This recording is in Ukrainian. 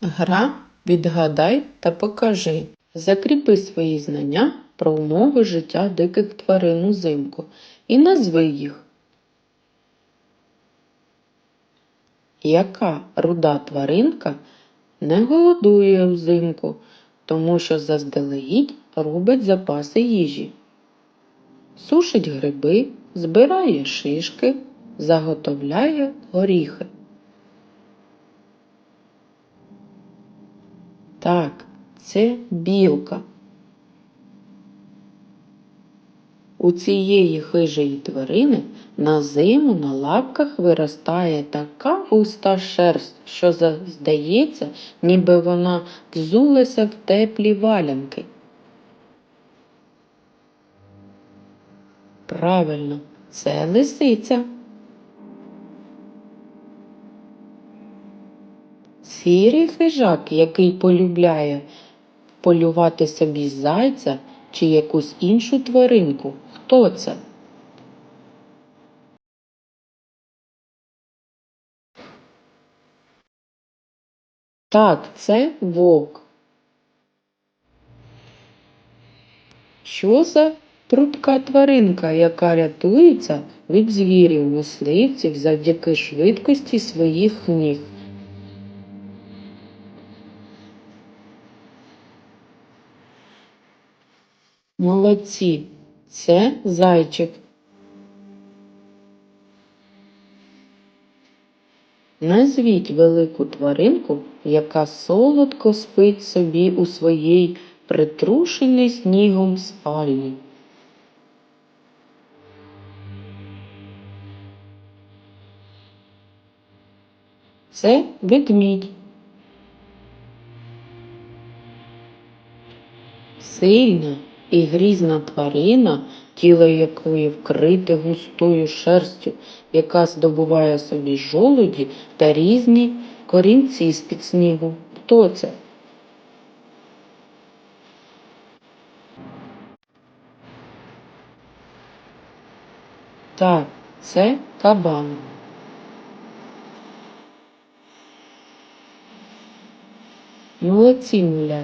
Гра Відгадай та покажи. Закріпи свої знання про умови життя диких тварин узимку і назви їх. Яка руда тваринка не голодує взимку, тому що заздалегідь робить запаси їжі? Сушить гриби, збирає шишки, заготовляє горіхи. Так, це білка. У цієї хижої тварини на зиму на лапках виростає така густа шерсть, що здається, ніби вона взулася в теплі валянки. Правильно, це лисиця. Сірий хижак, який полюбляє полювати собі зайця чи якусь іншу тваринку. Хто це? Так, це вовк. Що за прудка тваринка, яка рятується від звірів мисливців завдяки швидкості своїх ніг? Молодці, це зайчик. Назвіть велику тваринку, яка солодко спить собі у своїй притрушеній снігом спальні. Це ведмідь. Сильна і грізна тварина, тіло якої вкрите густою шерстю, яка здобуває собі жолуді та різні корінці з-під снігу. Хто це? Так, це кабан. Молодці, муля.